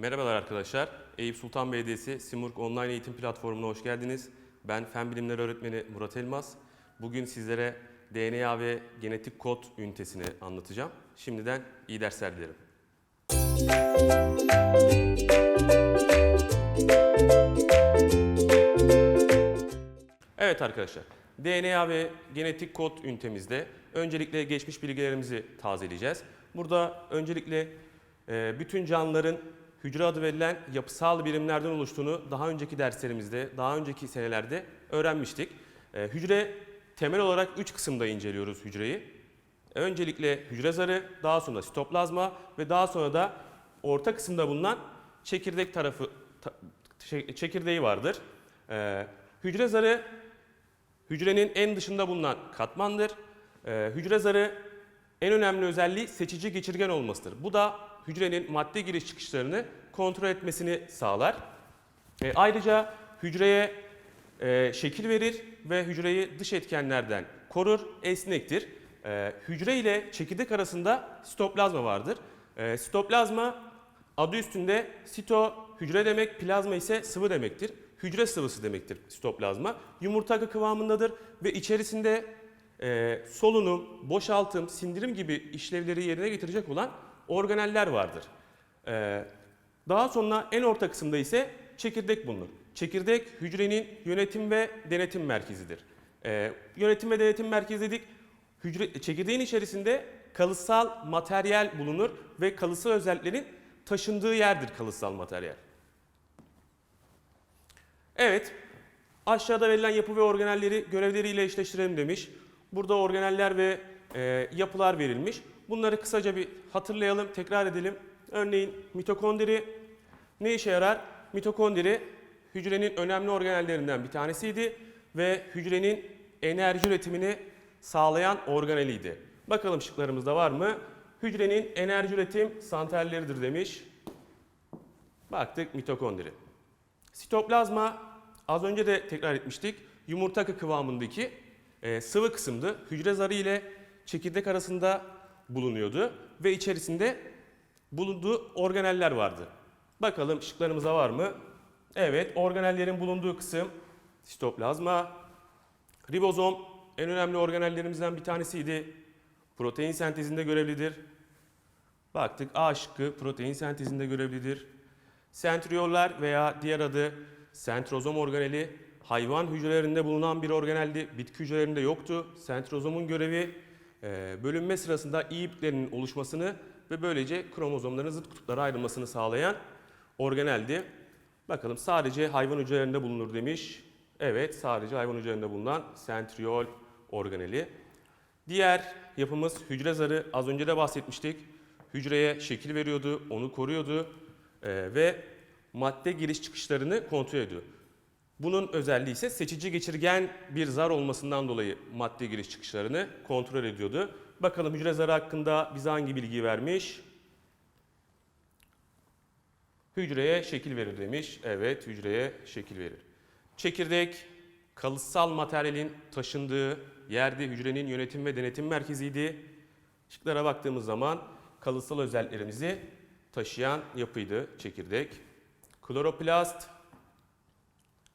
Merhabalar arkadaşlar. Eyüp Sultan Belediyesi Simurg Online Eğitim Platformu'na hoş geldiniz. Ben Fen Bilimleri Öğretmeni Murat Elmas. Bugün sizlere DNA ve genetik kod ünitesini anlatacağım. Şimdiden iyi dersler dilerim. Evet arkadaşlar, DNA ve genetik kod ünitemizde öncelikle geçmiş bilgilerimizi tazeleyeceğiz. Burada öncelikle e, bütün canlıların hücre adı verilen yapısal birimlerden oluştuğunu daha önceki derslerimizde, daha önceki senelerde öğrenmiştik. E, Hücre temel olarak üç kısımda inceliyoruz hücreyi. Öncelikle hücre zarı, daha sonra sitoplazma ve daha sonra da orta kısımda bulunan çekirdek tarafı ta- çekirdeği vardır. E, hücre zarı hücrenin en dışında bulunan katmandır. E, hücre zarı en önemli özelliği seçici geçirgen olmasıdır. Bu da hücrenin madde giriş çıkışlarını kontrol etmesini sağlar. E, ayrıca hücreye e, şekil verir ve hücreyi dış etkenlerden korur, esnektir. E, hücre ile çekirdek arasında sitoplazma vardır. E, sitoplazma adı üstünde sito hücre demek, plazma ise sıvı demektir. Hücre sıvısı demektir sitoplazma. Yumurta kıvamındadır ve içerisinde e, solunum, boşaltım, sindirim gibi işlevleri yerine getirecek olan organeller vardır. E, daha sonra en orta kısımda ise çekirdek bulunur. Çekirdek hücrenin yönetim ve denetim merkezidir. Ee, yönetim ve denetim merkezi dedik. Hücre, çekirdeğin içerisinde kalıtsal materyal bulunur ve kalıtsal özelliklerin taşındığı yerdir kalıtsal materyal. Evet, aşağıda verilen yapı ve organelleri görevleriyle eşleştirelim demiş. Burada organeller ve e, yapılar verilmiş. Bunları kısaca bir hatırlayalım, tekrar edelim. Örneğin mitokondri ne işe yarar? Mitokondri hücrenin önemli organellerinden bir tanesiydi ve hücrenin enerji üretimini sağlayan organeliydi. Bakalım şıklarımızda var mı? Hücrenin enerji üretim santralleridir demiş. Baktık mitokondri. Sitoplazma az önce de tekrar etmiştik. Yumurta kıvamındaki e, sıvı kısımdı. Hücre zarı ile çekirdek arasında bulunuyordu ve içerisinde bulunduğu organeller vardı. Bakalım şıklarımıza var mı? Evet, organellerin bulunduğu kısım sitoplazma, ribozom en önemli organellerimizden bir tanesiydi. Protein sentezinde görevlidir. Baktık A şıkkı protein sentezinde görevlidir. Sentriyoller veya diğer adı sentrozom organeli hayvan hücrelerinde bulunan bir organeldi. Bitki hücrelerinde yoktu. Sentrozomun görevi bölünme sırasında iyi oluşmasını ve böylece kromozomların zıt kutuplara ayrılmasını sağlayan organeldi. Bakalım sadece hayvan hücrelerinde bulunur demiş. Evet sadece hayvan hücrelerinde bulunan sentriyol organeli. Diğer yapımız hücre zarı az önce de bahsetmiştik. Hücreye şekil veriyordu, onu koruyordu e, ve madde giriş çıkışlarını kontrol ediyor. Bunun özelliği ise seçici geçirgen bir zar olmasından dolayı madde giriş çıkışlarını kontrol ediyordu. Bakalım hücre zarı hakkında bize hangi bilgiyi vermiş? Hücreye şekil verir demiş. Evet, hücreye şekil verir. Çekirdek, kalıtsal materyalin taşındığı yerde hücrenin yönetim ve denetim merkeziydi. Şıklara baktığımız zaman kalıtsal özelliklerimizi taşıyan yapıydı çekirdek. Kloroplast,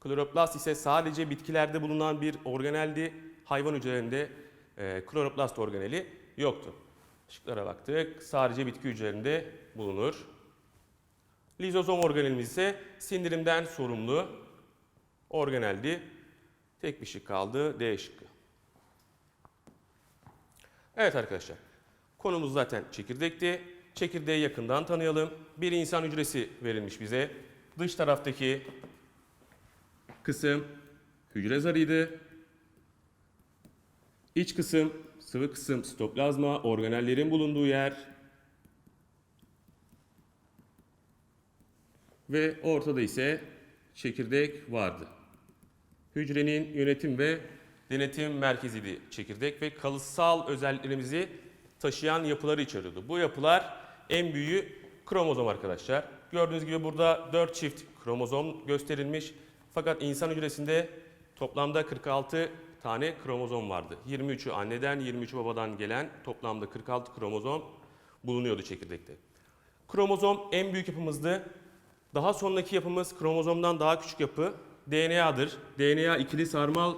kloroplast ise sadece bitkilerde bulunan bir organeldi. Hayvan hücrelerinde e, kloroplast organeli yoktu. Şıklara baktık. Sadece bitki hücrelerinde bulunur. Lizozom organelimiz ise sindirimden sorumlu organeldi. Tek bir şık kaldı. D şıkkı. Evet arkadaşlar. Konumuz zaten çekirdekti. Çekirdeği yakından tanıyalım. Bir insan hücresi verilmiş bize. Dış taraftaki kısım hücre zarıydı. İç kısım, sıvı kısım sitoplazma, organellerin bulunduğu yer. Ve ortada ise çekirdek vardı. Hücrenin yönetim ve denetim merkeziydi çekirdek ve kalıtsal özelliklerimizi taşıyan yapıları içeriyordu. Bu yapılar en büyüğü kromozom arkadaşlar. Gördüğünüz gibi burada 4 çift kromozom gösterilmiş. Fakat insan hücresinde toplamda 46 tane kromozom vardı. 23'ü anneden, 23'ü babadan gelen toplamda 46 kromozom bulunuyordu çekirdekte. Kromozom en büyük yapımızdı. Daha sonraki yapımız kromozomdan daha küçük yapı DNA'dır. DNA ikili sarmal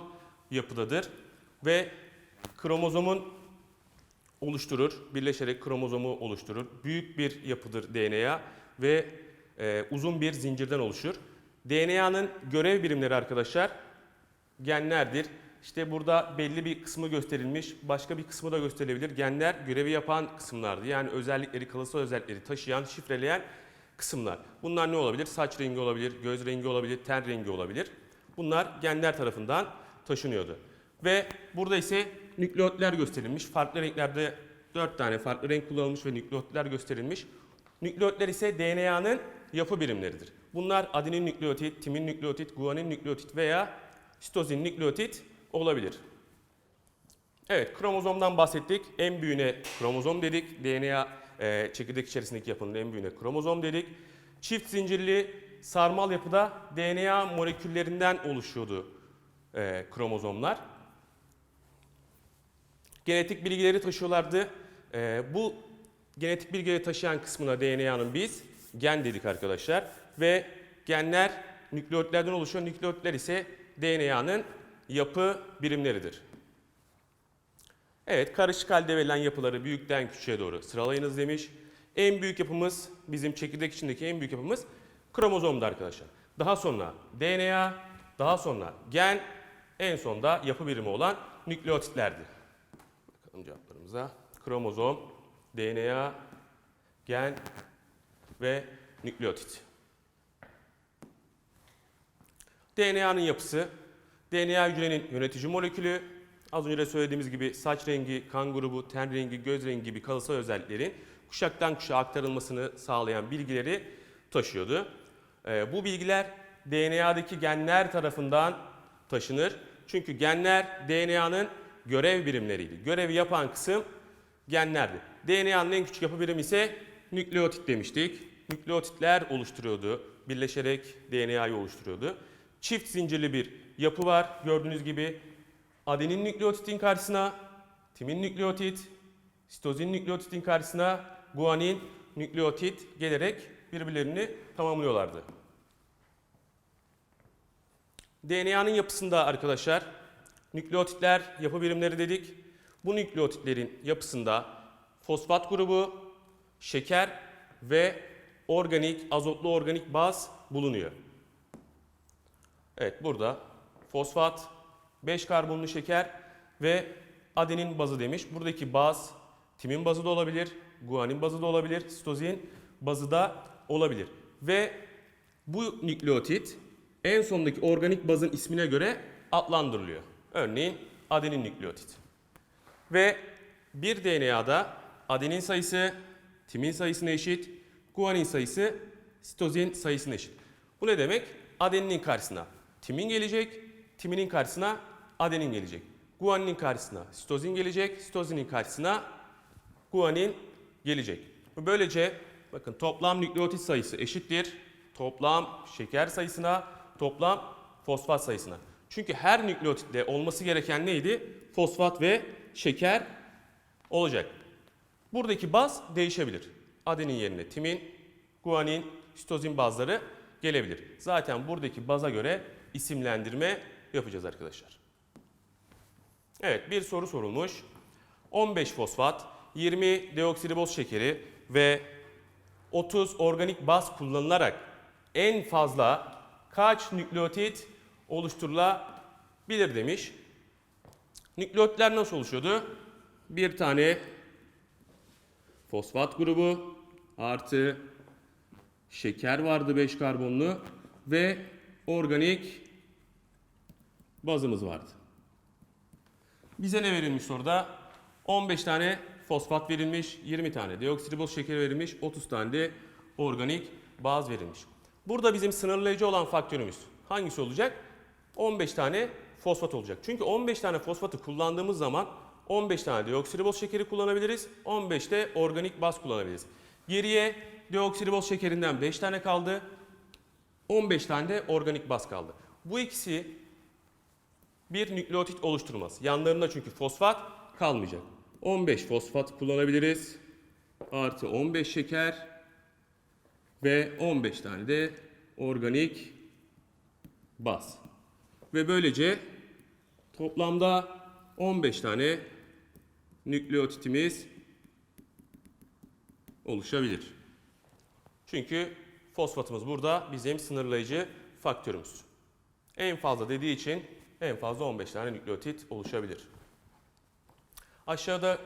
yapıdadır ve kromozomun oluşturur, birleşerek kromozomu oluşturur. Büyük bir yapıdır DNA ve e, uzun bir zincirden oluşur. DNA'nın görev birimleri arkadaşlar genlerdir. İşte burada belli bir kısmı gösterilmiş, başka bir kısmı da gösterilebilir. Genler görevi yapan kısımlardı. Yani özellikleri, kalıtsal özellikleri taşıyan, şifreleyen kısımlar. Bunlar ne olabilir? Saç rengi olabilir, göz rengi olabilir, ten rengi olabilir. Bunlar genler tarafından taşınıyordu. Ve burada ise nükleotler gösterilmiş. Farklı renklerde 4 tane farklı renk kullanılmış ve nükleotler gösterilmiş. Nükleotler ise DNA'nın yapı birimleridir. Bunlar adenin nükleotit, timin nükleotit, guanin nükleotit veya sitozin nükleotit olabilir. Evet, kromozomdan bahsettik. En büyüğüne kromozom dedik. DNA e, çekirdek içerisindeki yapının en büyüğüne kromozom dedik. Çift zincirli sarmal yapıda DNA moleküllerinden oluşuyordu e, kromozomlar. Genetik bilgileri taşıyorlardı. E, bu genetik bilgileri taşıyan kısmına DNA'nın biz gen dedik arkadaşlar. Ve genler nükleotlerden oluşuyor. Nükleotler ise DNA'nın yapı birimleridir. Evet, karışık halde verilen yapıları büyükten küçüğe doğru sıralayınız demiş. En büyük yapımız, bizim çekirdek içindeki en büyük yapımız kromozomdu arkadaşlar. Daha sonra DNA, daha sonra gen, en sonda yapı birimi olan nükleotitlerdi. Bakalım cevaplarımıza. Kromozom, DNA, gen ve nükleotit. DNA'nın yapısı, DNA hücrenin yönetici molekülü, az önce de söylediğimiz gibi saç rengi, kan grubu, ten rengi, göz rengi gibi kalıtsal özelliklerin kuşaktan kuşağa aktarılmasını sağlayan bilgileri taşıyordu. Ee, bu bilgiler DNA'daki genler tarafından taşınır. Çünkü genler DNA'nın görev birimleriydi. Görevi yapan kısım genlerdi. DNA'nın en küçük yapı birimi ise nükleotit demiştik. Nükleotitler oluşturuyordu. Birleşerek DNA'yı oluşturuyordu. Çift zincirli bir yapı var. Gördüğünüz gibi adenin nükleotitin karşısına timin nükleotit, sitozin nükleotitin karşısına guanin nükleotit gelerek birbirlerini tamamlıyorlardı. DNA'nın yapısında arkadaşlar nükleotitler yapı birimleri dedik. Bu nükleotitlerin yapısında fosfat grubu, şeker ve organik, azotlu organik baz bulunuyor. Evet burada fosfat, 5 karbonlu şeker ve adenin bazı demiş. Buradaki baz timin bazı da olabilir, guanin bazı da olabilir, sitozin bazı da olabilir. Ve bu nükleotit en sondaki organik bazın ismine göre adlandırılıyor. Örneğin adenin nükleotit. Ve bir DNA'da adenin sayısı timin sayısına eşit, guanin sayısı sitozin sayısına eşit. Bu ne demek? Adeninin karşısına timin gelecek, timinin karşısına adenin gelecek. Guaninin karşısına sitozin gelecek, sitozinin karşısına guanin gelecek. Böylece bakın toplam nükleotit sayısı eşittir toplam şeker sayısına, toplam fosfat sayısına. Çünkü her nükleotitte olması gereken neydi? Fosfat ve şeker olacak. Buradaki baz değişebilir. Adenin yerine timin, guanin, sitozin bazları gelebilir. Zaten buradaki baza göre isimlendirme yapacağız arkadaşlar. Evet bir soru sorulmuş. 15 fosfat, 20 deoksiriboz şekeri ve 30 organik baz kullanılarak en fazla kaç nükleotit oluşturulabilir demiş. Nükleotitler nasıl oluşuyordu? Bir tane fosfat grubu artı şeker vardı 5 karbonlu ve organik bazımız vardı. Bize ne verilmiş soruda? 15 tane fosfat verilmiş, 20 tane deoksiriboz şekeri verilmiş, 30 tane de organik baz verilmiş. Burada bizim sınırlayıcı olan faktörümüz hangisi olacak? 15 tane fosfat olacak. Çünkü 15 tane fosfatı kullandığımız zaman 15 tane deoksiriboz şekeri kullanabiliriz, 15 de organik baz kullanabiliriz. Geriye deoksiriboz şekerinden 5 tane kaldı, 15 tane de organik baz kaldı. Bu ikisi bir nükleotit oluşturmaz. Yanlarında çünkü fosfat kalmayacak. 15 fosfat kullanabiliriz. Artı 15 şeker ve 15 tane de organik baz. Ve böylece toplamda 15 tane nükleotitimiz oluşabilir. Çünkü fosfatımız burada bizim sınırlayıcı faktörümüz. En fazla dediği için en fazla 15 tane nükleotit oluşabilir. Aşağıda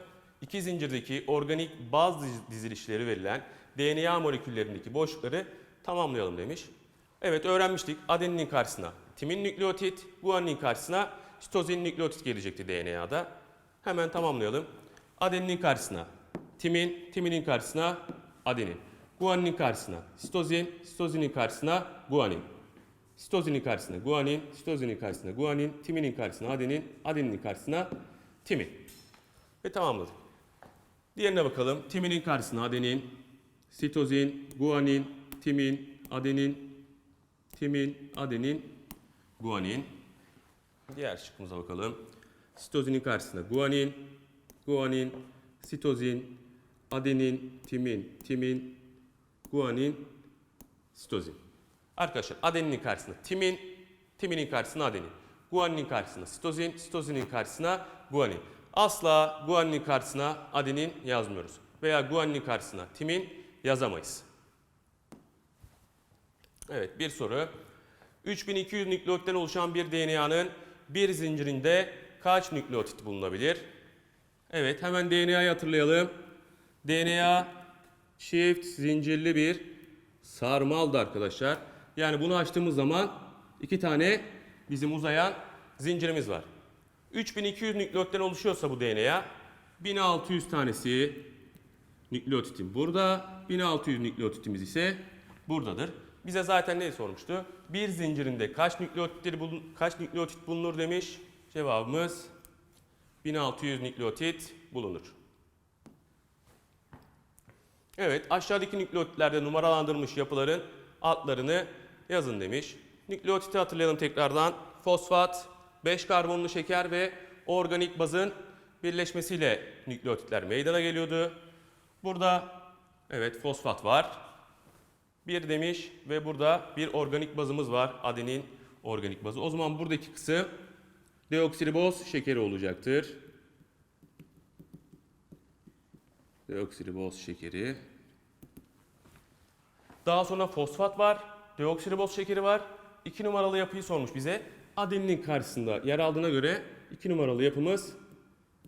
iki zincirdeki organik baz diz- dizilişleri verilen DNA moleküllerindeki boşlukları tamamlayalım demiş. Evet öğrenmiştik. Adeninin karşısına timin nükleotit, guaninin karşısına sitozin nükleotit gelecekti DNA'da. Hemen tamamlayalım. Adeninin karşısına timin, timinin karşısına adenin. Guaninin karşısına sitozin, sitozinin karşısına guanin. Sitozinin karşısına guanin, sitozinin karşısına guanin, timinin karşısına adenin, adeninin karşısına timin. Ve tamamladık. Diğerine bakalım. Timinin karşısına adenin, sitozin, guanin, timin, adenin, timin, adenin, guanin. Diğer şıkkımıza bakalım. Sitozinin karşısına guanin, guanin, sitozin, adenin, timin, timin, guanin, sitozin. Arkadaşlar adeninin karşısına timin, timinin karşısına adenin. Guaninin karşısına sitozin, sitozinin karşısına guanin. Asla guaninin karşısına adenin yazmıyoruz. Veya guaninin karşısına timin yazamayız. Evet bir soru. 3200 nükleotitten oluşan bir DNA'nın bir zincirinde kaç nükleotit bulunabilir? Evet hemen DNA'yı hatırlayalım. DNA çift zincirli bir sarmaldı arkadaşlar. Yani bunu açtığımız zaman iki tane bizim uzayan zincirimiz var. 3200 nükleotitten oluşuyorsa bu DNA 1600 tanesi nükleotitin burada, 1600 nükleotitimiz ise buradadır. Bize zaten ne sormuştu? Bir zincirinde kaç nükleotitleri bulun, kaç nükleotit bulunur demiş. Cevabımız 1600 nükleotit bulunur. Evet, aşağıdaki nükleotitlerde numaralandırılmış yapıların adlarını yazın demiş. Nükleotiti hatırlayalım tekrardan. Fosfat, 5 karbonlu şeker ve organik bazın birleşmesiyle nükleotitler meydana geliyordu. Burada evet fosfat var. Bir demiş ve burada bir organik bazımız var. Adenin organik bazı. O zaman buradaki kısım deoksiriboz şekeri olacaktır. Deoksiriboz şekeri. Daha sonra fosfat var, deoksiriboz şekeri var. 2 numaralı yapıyı sormuş bize. Adeninin karşısında yer aldığına göre 2 numaralı yapımız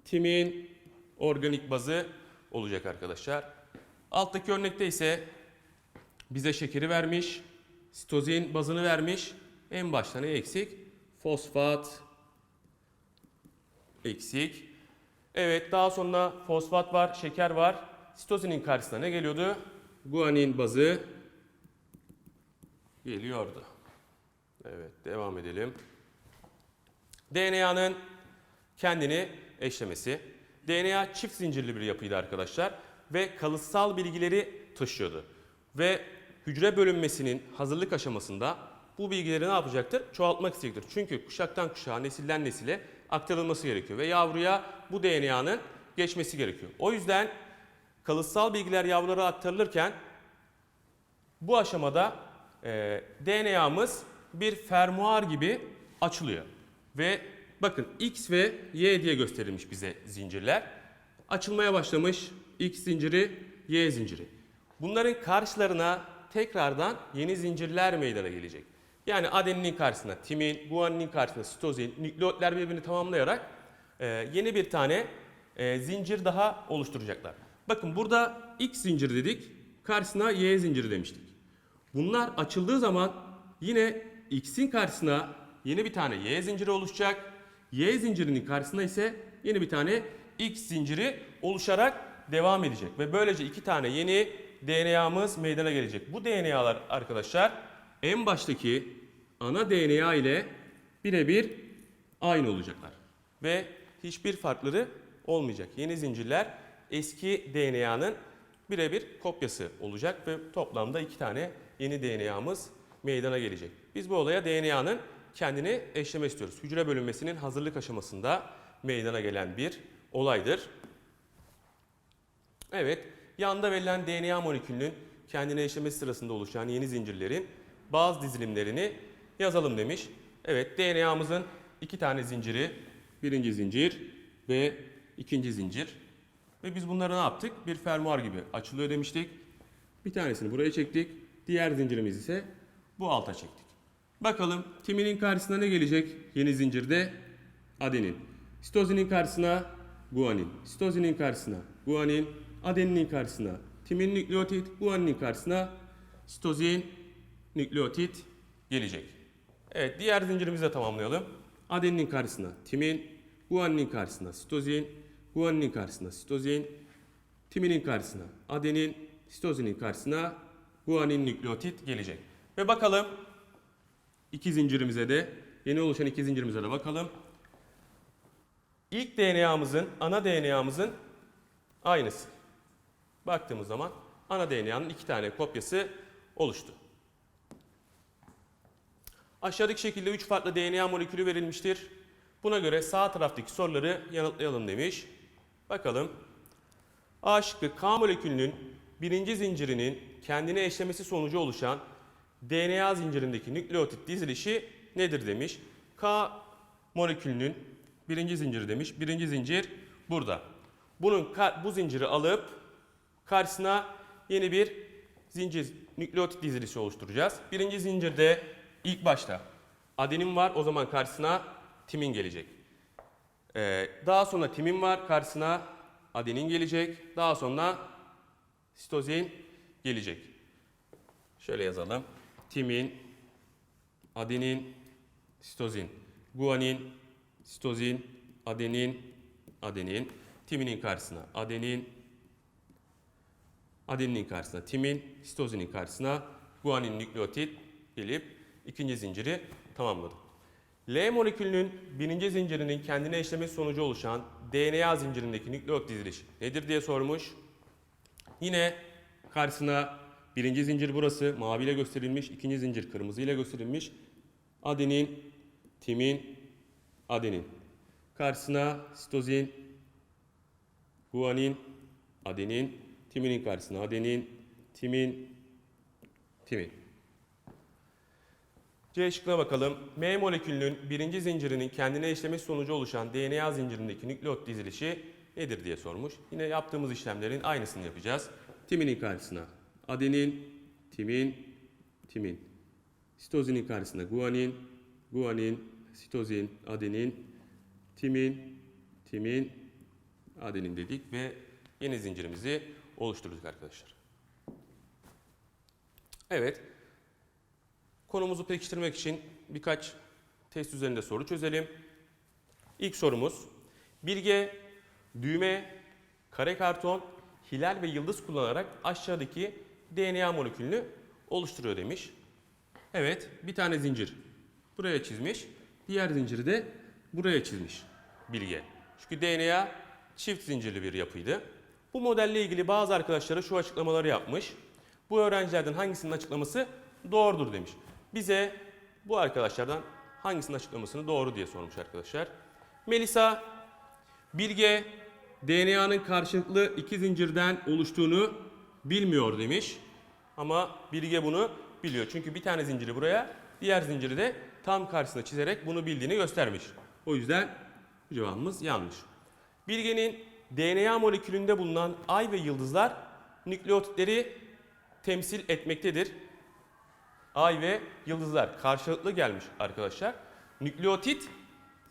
timin organik bazı olacak arkadaşlar. Alttaki örnekte ise bize şekeri vermiş, sitozin bazını vermiş. En başta ne eksik? Fosfat eksik. Evet daha sonra fosfat var, şeker var. Sitozinin karşısına ne geliyordu? Guanin bazı geliyordu. Evet devam edelim. DNA'nın kendini eşlemesi. DNA çift zincirli bir yapıydı arkadaşlar ve kalıtsal bilgileri taşıyordu. Ve hücre bölünmesinin hazırlık aşamasında bu bilgileri ne yapacaktır? Çoğaltmak isteyecektir. Çünkü kuşaktan kuşağa, nesilden nesile aktarılması gerekiyor ve yavruya bu DNA'nın geçmesi gerekiyor. O yüzden kalıtsal bilgiler yavrulara aktarılırken bu aşamada e, DNA'mız bir fermuar gibi açılıyor. Ve bakın X ve Y diye gösterilmiş bize zincirler. Açılmaya başlamış X zinciri, Y zinciri. Bunların karşılarına tekrardan yeni zincirler meydana gelecek. Yani adeninin karşısına timin, guaninin karşısına sitozin, nükleotler birbirini tamamlayarak e, yeni bir tane e, zincir daha oluşturacaklar. Bakın burada X zinciri dedik, karşısına Y zinciri demiştik. Bunlar açıldığı zaman yine X'in karşısına yeni bir tane Y zinciri oluşacak. Y zincirinin karşısına ise yeni bir tane X zinciri oluşarak devam edecek. Ve böylece iki tane yeni DNA'mız meydana gelecek. Bu DNA'lar arkadaşlar en baştaki ana DNA ile birebir aynı olacaklar. Ve hiçbir farkları olmayacak. Yeni zincirler eski DNA'nın birebir kopyası olacak ve toplamda iki tane yeni DNA'mız meydana gelecek. Biz bu olaya DNA'nın kendini eşleme istiyoruz. Hücre bölünmesinin hazırlık aşamasında meydana gelen bir olaydır. Evet, yanda verilen DNA molekülünün kendine eşlemesi sırasında oluşan yeni zincirlerin bazı dizilimlerini yazalım demiş. Evet DNA'mızın iki tane zinciri, birinci zincir ve ikinci zincir. Ve biz bunları ne yaptık? Bir fermuar gibi açılıyor demiştik. Bir tanesini buraya çektik. Diğer zincirimiz ise bu alta çektik. Bakalım timinin karşısına ne gelecek yeni zincirde? Adenin. Sitozinin karşısına guanin. Sitozinin karşısına guanin. Adeninin karşısına timin nükleotit. Guaninin karşısına sitozin nükleotit gelecek. Evet diğer zincirimizi de tamamlayalım. Adeninin karşısına timin. Guaninin karşısına sitozin. Guaninin karşısına sitozin. Timinin karşısına adenin. Sitozinin karşısına guanin nükleotit gelecek. Ve bakalım iki zincirimize de yeni oluşan iki zincirimize de bakalım. İlk DNA'mızın, ana DNA'mızın aynısı. Baktığımız zaman ana DNA'nın iki tane kopyası oluştu. Aşağıdaki şekilde üç farklı DNA molekülü verilmiştir. Buna göre sağ taraftaki soruları yanıtlayalım demiş. Bakalım. A şıkkı K molekülünün birinci zincirinin kendine eşlemesi sonucu oluşan DNA zincirindeki nükleotit dizilişi nedir demiş. K molekülünün birinci zinciri demiş. Birinci zincir burada. Bunun bu zinciri alıp karşısına yeni bir zincir nükleotit dizilişi oluşturacağız. Birinci zincirde ilk başta adenin var o zaman karşısına timin gelecek. Ee, daha sonra timin var karşısına adenin gelecek. Daha sonra sitozin gelecek. Şöyle yazalım. Timin, adenin, sitozin, guanin, sitozin, adenin, adenin, timinin karşısına adenin, adeninin karşısına timin, sitozinin karşısına guanin nükleotit gelip ikinci zinciri tamamladı. L molekülünün birinci zincirinin kendine eşlemesi sonucu oluşan DNA zincirindeki nükleot diziliş nedir diye sormuş. Yine karşısına birinci zincir burası maviyle gösterilmiş, ikinci zincir kırmızıyla gösterilmiş. Adenin, timin, adenin. Karşısına sitozin, guanin, adenin, timinin karşısına adenin, timin, timin. C şıkkına bakalım. M molekülünün birinci zincirinin kendine eşlemesi sonucu oluşan DNA zincirindeki nükleot dizilişi nedir diye sormuş. Yine yaptığımız işlemlerin aynısını yapacağız. Timinin karşısına adenin, timin, timin. Sitozinin karşısına guanin, guanin, sitozin, adenin, timin, timin, adenin dedik ve yeni zincirimizi oluşturduk arkadaşlar. Evet. Konumuzu pekiştirmek için birkaç test üzerinde soru çözelim. İlk sorumuz. Bilge düğme, kare karton, hilal ve yıldız kullanarak aşağıdaki DNA molekülünü oluşturuyor demiş. Evet, bir tane zincir buraya çizmiş. Diğer zinciri de buraya çizmiş Bilge. Çünkü DNA çift zincirli bir yapıydı. Bu modelle ilgili bazı arkadaşlara şu açıklamaları yapmış. Bu öğrencilerden hangisinin açıklaması doğrudur demiş. Bize bu arkadaşlardan hangisinin açıklamasını doğru diye sormuş arkadaşlar. Melisa, Bilge DNA'nın karşılıklı iki zincirden oluştuğunu bilmiyor demiş. Ama Bilge bunu biliyor. Çünkü bir tane zinciri buraya, diğer zinciri de tam karşısına çizerek bunu bildiğini göstermiş. O yüzden cevabımız yanlış. Bilge'nin DNA molekülünde bulunan ay ve yıldızlar nükleotitleri temsil etmektedir. Ay ve yıldızlar karşılıklı gelmiş arkadaşlar. Nükleotit,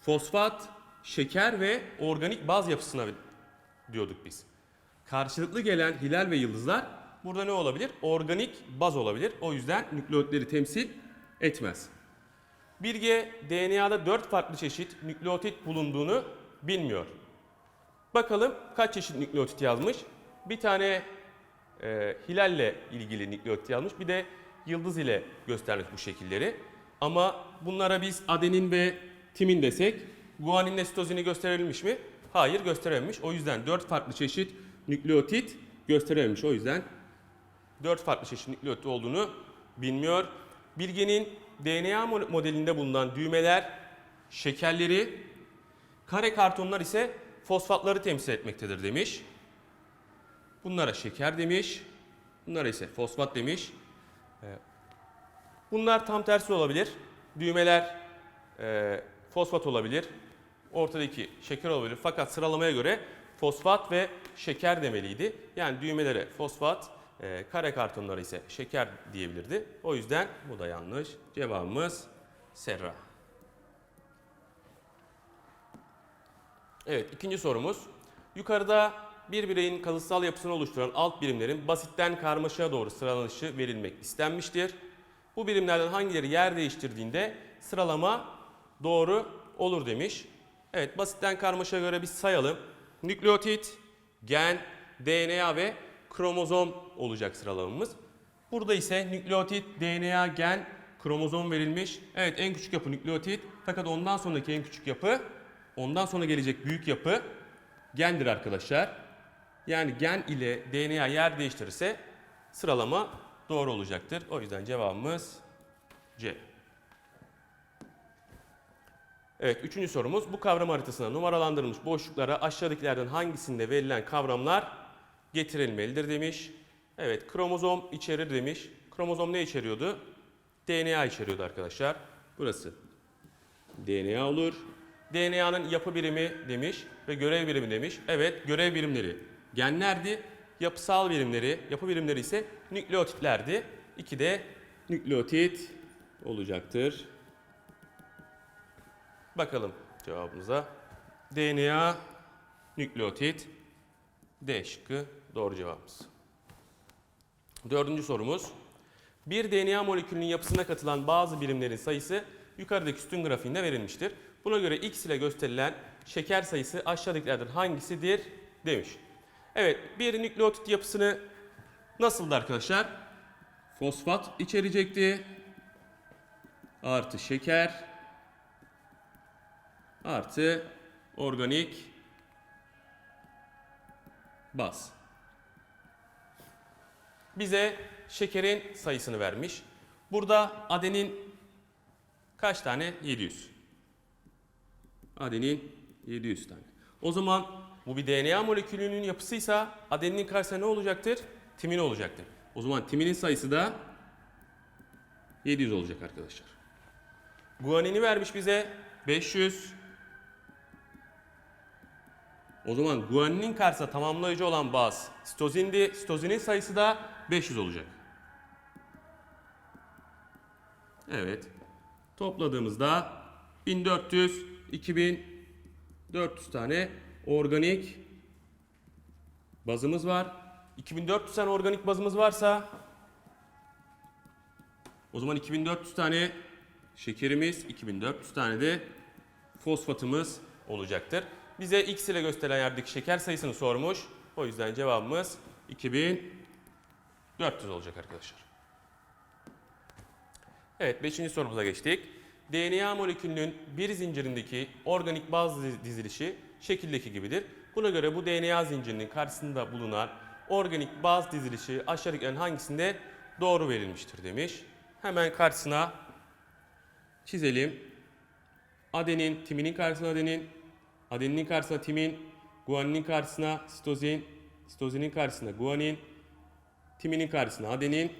fosfat, şeker ve organik baz yapısına diyorduk biz. Karşılıklı gelen hilal ve yıldızlar burada ne olabilir? Organik baz olabilir. O yüzden nükleotitleri temsil etmez. Bilge DNA'da 4 farklı çeşit nükleotit bulunduğunu bilmiyor. Bakalım kaç çeşit nükleotit yazmış? Bir tane e, hilalle ilgili nükleotit yazmış. Bir de yıldız ile göstermiş bu şekilleri. Ama bunlara biz adenin ve timin desek guaninle sitozini gösterilmiş mi? Hayır gösterememiş. O yüzden 4 farklı çeşit nükleotit gösterememiş. O yüzden 4 farklı çeşit nükleotit olduğunu bilmiyor. Bilgenin DNA mo- modelinde bulunan düğmeler şekerleri, kare kartonlar ise fosfatları temsil etmektedir demiş. Bunlara şeker demiş. Bunlar ise fosfat demiş. Ee, Bunlar tam tersi olabilir. Düğmeler e, fosfat olabilir. Ortadaki şeker olabilir. Fakat sıralamaya göre fosfat ve şeker demeliydi. Yani düğmelere fosfat, e, kare kartonlara ise şeker diyebilirdi. O yüzden bu da yanlış. Cevabımız Serra. Evet ikinci sorumuz. Yukarıda bir bireyin kalıtsal yapısını oluşturan alt birimlerin basitten karmaşaya doğru sıralanışı verilmek istenmiştir. Bu birimlerden hangileri yer değiştirdiğinde sıralama doğru olur demiş. Evet basitten karmaşaya göre biz sayalım. Nükleotit, gen, DNA ve kromozom olacak sıralamamız. Burada ise nükleotit, DNA, gen, kromozom verilmiş. Evet en küçük yapı nükleotit fakat ondan sonraki en küçük yapı, ondan sonra gelecek büyük yapı gendir arkadaşlar. Yani gen ile DNA yer değiştirirse sıralama doğru olacaktır. O yüzden cevabımız C. Evet, üçüncü sorumuz. Bu kavram haritasına numaralandırılmış boşluklara aşağıdakilerden hangisinde verilen kavramlar getirilmelidir demiş. Evet, kromozom içerir demiş. Kromozom ne içeriyordu? DNA içeriyordu arkadaşlar. Burası DNA olur. DNA'nın yapı birimi demiş ve görev birimi demiş. Evet, görev birimleri genlerdi. Yapısal birimleri, yapı birimleri ise nükleotitlerdi. İki de nükleotit olacaktır. Bakalım cevabımıza. DNA, nükleotit, D şıkkı doğru cevabımız. Dördüncü sorumuz. Bir DNA molekülünün yapısına katılan bazı birimlerin sayısı yukarıdaki sütun grafiğinde verilmiştir. Buna göre X ile gösterilen şeker sayısı aşağıdakilerden hangisidir demiş. Evet bir nükleotit yapısını nasıldı arkadaşlar? Fosfat içerecekti. Artı şeker. Artı organik baz. Bize şekerin sayısını vermiş. Burada adenin kaç tane? 700. Adenin 700 tane. O zaman bu bir DNA molekülünün yapısıysa adeninin karşısında ne olacaktır? Timin olacaktır. O zaman timinin sayısı da 700 olacak arkadaşlar. Guanini vermiş bize 500. O zaman guaninin karşısında tamamlayıcı olan baz sitozindi. Sitozinin sayısı da 500 olacak. Evet. Topladığımızda 1400, 2400 tane organik bazımız var. 2400 tane organik bazımız varsa o zaman 2400 tane şekerimiz, 2400 tane de fosfatımız olacaktır. Bize X ile gösterilen yerdeki şeker sayısını sormuş. O yüzden cevabımız 2400 olacak arkadaşlar. Evet 5. sorumuza geçtik. DNA molekülünün bir zincirindeki organik baz dizilişi şekildeki gibidir. Buna göre bu DNA zincirinin karşısında bulunan organik baz dizilişi aşağıdakilerin hangisinde doğru verilmiştir demiş. Hemen karşısına çizelim. Adenin, timinin karşısına adenin, adeninin karşısına timin, guaninin karşısına sitozin, sitozinin karşısına guanin, timinin karşısına adenin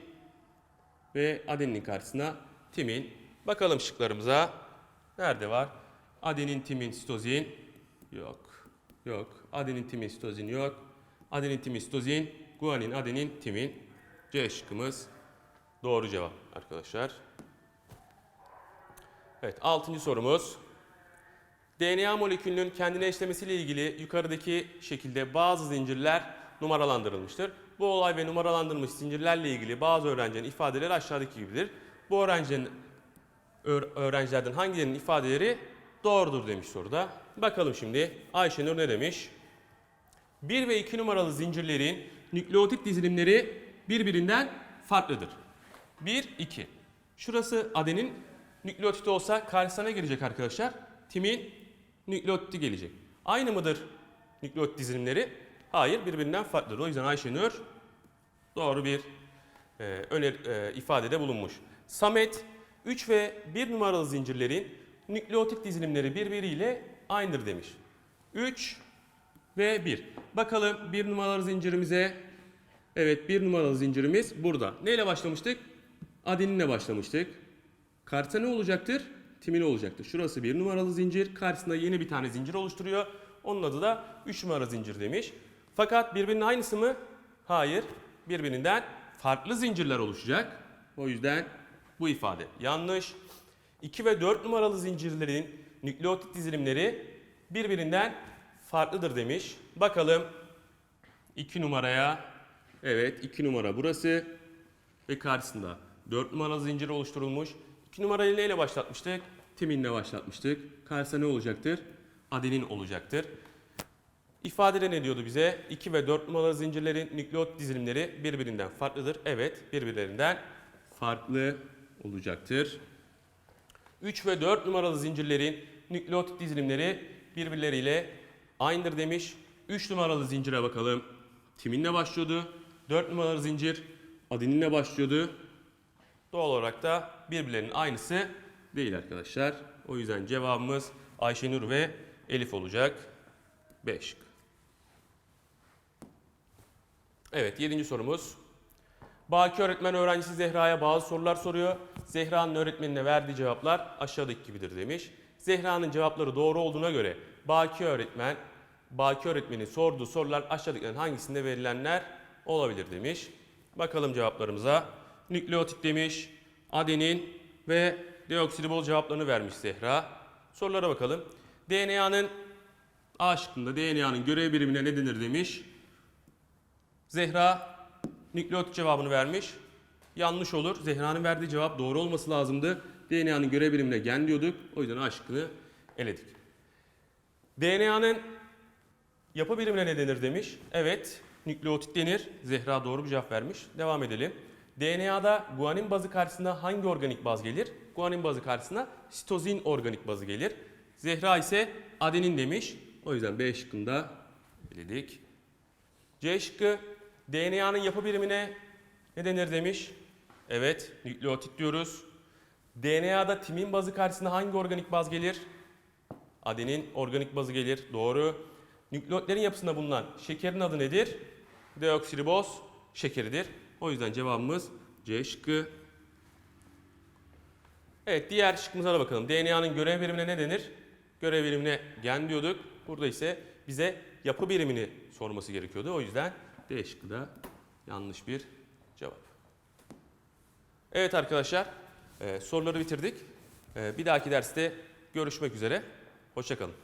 ve adeninin karşısına timin. Bakalım şıklarımıza. Nerede var? Adenin, timin, sitozin. Yok. Yok. Adenin, timin, sitozin yok. Adenin, timin, sitozin. Guanin, adenin, timin. C şıkkımız doğru cevap arkadaşlar. Evet, altıncı sorumuz. DNA molekülünün kendine eşlemesiyle ilgili yukarıdaki şekilde bazı zincirler numaralandırılmıştır. Bu olay ve numaralandırılmış zincirlerle ilgili bazı öğrencilerin ifadeleri aşağıdaki gibidir. Bu öğrencilerin öğ- öğrencilerden hangilerinin ifadeleri doğrudur demiş soruda. Bakalım şimdi Ayşenur ne demiş? 1 ve 2 numaralı zincirlerin nükleotit dizilimleri birbirinden farklıdır. 1, 2. Şurası adenin nükleotiti olsa karşısına ne gelecek arkadaşlar? Timin nükleotiti gelecek. Aynı mıdır nükleotit dizilimleri? Hayır, birbirinden farklıdır. O yüzden Ayşenur doğru bir e, öner, e, ifadede bulunmuş. Samet 3 ve 1 numaralı zincirlerin nükleotit dizilimleri birbiriyle aynıdır demiş. 3 ve 1. Bakalım 1 numaralı zincirimize Evet bir numaralı zincirimiz burada. Neyle başlamıştık? Adeninle başlamıştık. Karşısında ne olacaktır? Timin olacaktır. Şurası bir numaralı zincir. Karşısında yeni bir tane zincir oluşturuyor. Onun adı da 3 numara zincir demiş. Fakat birbirinin aynısı mı? Hayır. Birbirinden farklı zincirler oluşacak. O yüzden bu ifade yanlış. 2 ve 4 numaralı zincirlerin nükleotit dizilimleri birbirinden farklıdır demiş. Bakalım 2 numaraya. Evet 2 numara burası. Ve karşısında 4 numaralı zincir oluşturulmuş. 2 numarayı neyle başlatmıştık? Timinle başlatmıştık. Karşısında ne olacaktır? Adenin olacaktır. İfadede ne diyordu bize? 2 ve 4 numaralı zincirlerin nükleot dizilimleri birbirinden farklıdır. Evet, birbirlerinden farklı olacaktır. 3 ve 4 numaralı zincirlerin nükleotit dizilimleri birbirleriyle aynıdır demiş. 3 numaralı zincire bakalım. Timinle başlıyordu. 4 numaralı zincir adeninle başlıyordu. Doğal olarak da birbirlerinin aynısı değil arkadaşlar. O yüzden cevabımız Ayşenur ve Elif olacak. 5. Evet 7. sorumuz. Baki öğretmen öğrencisi Zehra'ya bazı sorular soruyor. Zehra'nın öğretmenine verdiği cevaplar aşağıdaki gibidir demiş. Zehra'nın cevapları doğru olduğuna göre Baki öğretmen Baki öğretmenin sorduğu sorular aşağıdakilerin hangisinde verilenler olabilir demiş. Bakalım cevaplarımıza. Nükleotit demiş, adenin ve deoksiribol cevaplarını vermiş Zehra. Sorulara bakalım. DNA'nın A şıkkında DNA'nın görev birimine ne denir demiş. Zehra nükleotit cevabını vermiş. Yanlış olur. Zehra'nın verdiği cevap doğru olması lazımdı. DNA'nın görev birimine gen diyorduk. O yüzden A şıkkını eledik. DNA'nın yapı birimine ne denir demiş. Evet, nükleotit denir. Zehra doğru bir cevap vermiş. Devam edelim. DNA'da guanin bazı karşısında hangi organik baz gelir? Guanin bazı karşısında sitozin organik bazı gelir. Zehra ise adenin demiş. O yüzden B şıkkında eledik. C şıkkı DNA'nın yapı birimine ne denir demiş. Evet, nükleotit diyoruz. DNA'da timin bazı karşısında hangi organik baz gelir? Adenin organik bazı gelir. Doğru. Nükleotlerin yapısında bulunan şekerin adı nedir? Deoksiriboz şekeridir. O yüzden cevabımız C şıkkı. Evet diğer şıkkımıza da bakalım. DNA'nın görev birimine ne denir? Görev birimine gen diyorduk. Burada ise bize yapı birimini sorması gerekiyordu. O yüzden D şıkkı da yanlış bir cevap. Evet arkadaşlar e, soruları bitirdik. E, bir dahaki derste görüşmek üzere. Hoşçakalın.